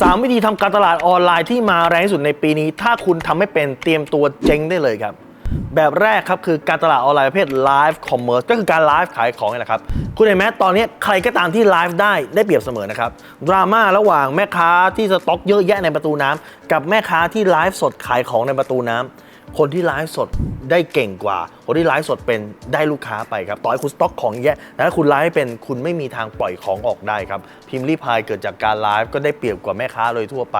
3 วิธีทำการตลาดออนไลน์ที่มาแรงที่สุดในปีนี้ ถ้าคุณทำไม่เป็นเตรียมตัวเจ๊งได้เลยครับ แบบแรกครับคือการตลาดออนไลน์ประเภทไลฟ์คอมเมอร์สก็คือการไลฟ์ขายของนี่แหละครับ คุณเห็นไหมตอนนี้ใครก็ตามที่ไลฟ์ได้ได้เปรียบเสมอนะครับ ดราม่าระหว่างแม่ค้าที่สต็อกเยอะแยะในประตูน้ำกับแม่ค้าที่ไลฟ์สดขายของในประตูน้ำ คนที่ไลฟ์สดได้เก่งกว่า คนที่ไลฟ์สดเป็นได้ลูกค้าไปครับ ต่อให้คุณสต็อกของเยอะแต่ถ้าคุณไลฟ์เป็นคุณไม่มีทางปล่อยของออกได้ครับ พิมพ์รีพายเกิดจากการไลฟ์ก็ได้เปรียบกว่าแม่ค้าเลยทั่วไป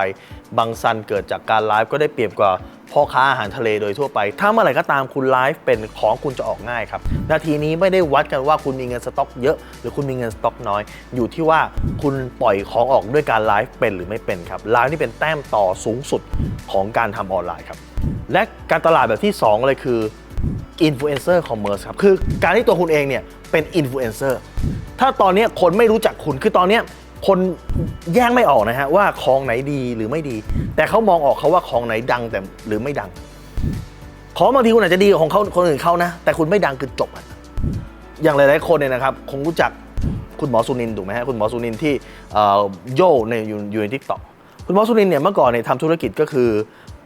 บางซันเกิดจากการไลฟ์ก็ได้เปรียบกว่าพ่อค้าอาหารทะเลโดยทั่วไป ถ้าเมื่อไหร่ก็ตามคุณไลฟ์เป็นของคุณจะออกง่ายครับ นาทีนี้ไม่ได้วัดกันว่าคุณมีเงินสต็อกเยอะ หรือคุณมีเงินสต็อกน้อย อยู่ที่ว่าคุณปล่อยของออกด้วยการไลฟ์เป็นหรือไม่เป็นครับไลฟ์นี่เป็นแต้มต่อสูงสุดของการทำออนไลน์ครับ และการตลาดแบบที่ 2 เลยคือ Influencer Commerce ครับ คือการที่ตัวคุณเองเนี่ยเป็น Influencer ถ้าตอนนี้คนไม่รู้จักคุณคือตอนนี้คนแยกไม่ออกนะฮะว่าของไหนดีหรือไม่ดี แต่เขามองออกเขาว่าของไหนดังแต่หรือไม่ดัง ของบางทีคุณอาจจะดีกว่าของเขาคนอื่นเขานะ แต่คุณไม่ดังคือจบอะอย่างหลายๆคนเนี่ยนะครับคงรู้จักคุณหมอสุนินถูกไหมฮะคุณหมอสุนินที่ย่อโย่ในอยู่ในทิกตอกคุณหมอสุนินเนี่ยเมื่อก่อนเนี่ยทำธุรกิจก็คือ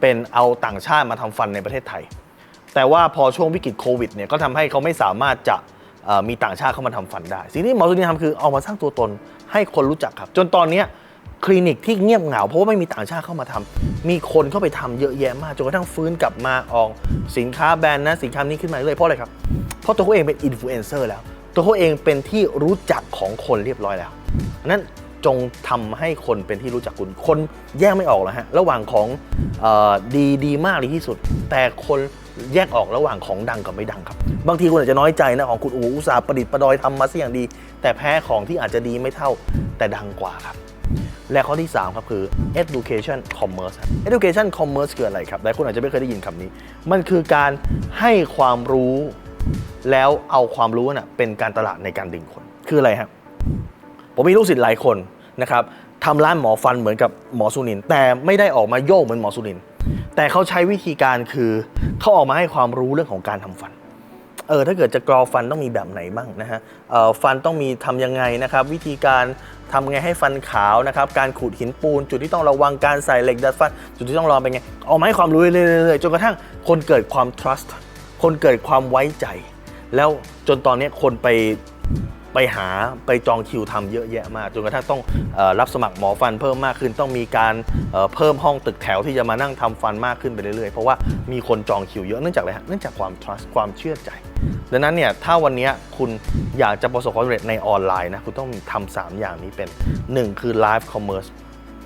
เป็นเอาต่างชาติมาทำฟันในประเทศไทย แต่ว่าพอช่วงวิกฤตโควิดเนี่ยก็ทำให้เขาไม่สามารถจะมีต่างชาติเข้ามาทำฟันได้ สิ่งที่หมอสุนินทำคือเอามาสร้างตัวตนให้คนรู้จักครับ จนตอนนี้คลินิกที่เงียบเหงาเพราะว่าไม่มีต่างชาติเข้ามาทำมีคนเข้าไปทำเยอะแยะมากจนกระทั่งฟื้นกลับมาออกสินค้าแบรนด์นะสินค้านี้ขึ้นมาเรื่อยเพราะอะไรครับ เพราะตัวเขาเองเป็นอินฟลูเอนเซอร์แล้ว ตัวเขาเองเป็นที่รู้จักของคนเรียบร้อยแล้วนั้นจงทำให้คนเป็นที่รู้จักคุณคนแยกไม่ออกแล้วฮะระหว่างของ ดีดีมากดีที่สุด แต่คนแยกออกระหว่างของดังกับไม่ดังครับ บางทีคุณอาจจะน้อยใจนะของคุณอูอุตสาห์ประดิษฐ์ประดอยทำมาซะอย่างดี แต่แพ้ของที่อาจจะดีไม่เท่าแต่ดังกว่าครับ และข้อที่ 3 ครับคือ education commerce education commerce คืออะไรครับหลายคนอาจจะไม่เคยได้ยินคำนี้ มันคือการให้ความรู้แล้วเอาความรู้น่ะเป็นการตลาดในการดึงคน คืออะไรครับผมมีลูกศิษย์หลายคนนะครับ ทำร้านหมอฟันเหมือนกับหมอสุนิน แต่ไม่ได้ออกมาโยกเหมือนหมอสุนิน แต่เขาใช้วิธีการคือเขาออกมาให้ความรู้เรื่องของการทำฟันเออถ้าเกิดจะกรอฟันต้องมีแบบไหนบ้างนะฮะเอ่อฟันต้องมีทำยังไงนะครับ วิธีการทำไงให้ฟันขาวนะครับ การขูดหินปูน จุดที่ต้องระวังการใส่เหล็กดัดฟัน จุดที่ต้องระวังเป็นไงออกมาให้ความรู้เรื่อยๆจนกระทั่งคนเกิดความ trust คนเกิดความไว้ใจ แล้วจนตอนนี้คนไป ไปหาไปจองคิวทำเยอะแยะมากจนกระทั่งต้องอรับสมัครหมอฟันเพิ่มมากขึ้น ต้องมีการเพิ่มห้องตึกแถวที่จะมานั่งทำฟันมากขึ้นไปเรื่อยๆ เพราะว่ามีคนจองคิวเยอะเนื่องจากอะไรฮะเนื่องจากความ trust ความเชื่อใจดังนั้นเนี่ยถ้าวันนี้คุณอยากจะประสบความสำเร็จในออนไลน์นะคุณต้องทำสามอย่างนี้เป็น 1 คือ live commerce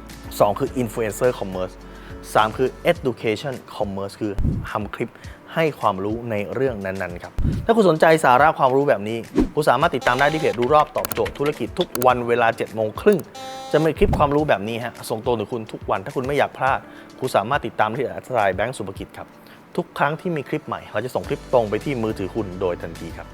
2 คือ influencer commerce 3 คือ education commerce คือทำคลิป ให้ความรู้ในเรื่องนั้นๆครับ ถ้าคุณสนใจสาระความรู้แบบนี้ คุณสามารถติดตามได้ที่เพจรู้รอบตอบโจทย์ธุรกิจทุกวันเวลา7โมงครึ่งจะมีคลิปความรู้แบบนี้ฮะส่งตรงถึงคุณทุกวันถ้าคุณไม่อยากพลาด คุณสามารถติดตามที่อัตรายแบงก์สุภกิจครับทุกครั้งที่มีคลิปใหม่เราจะส่งคลิปตรงไปที่มือถือคุณโดยทันทีครับ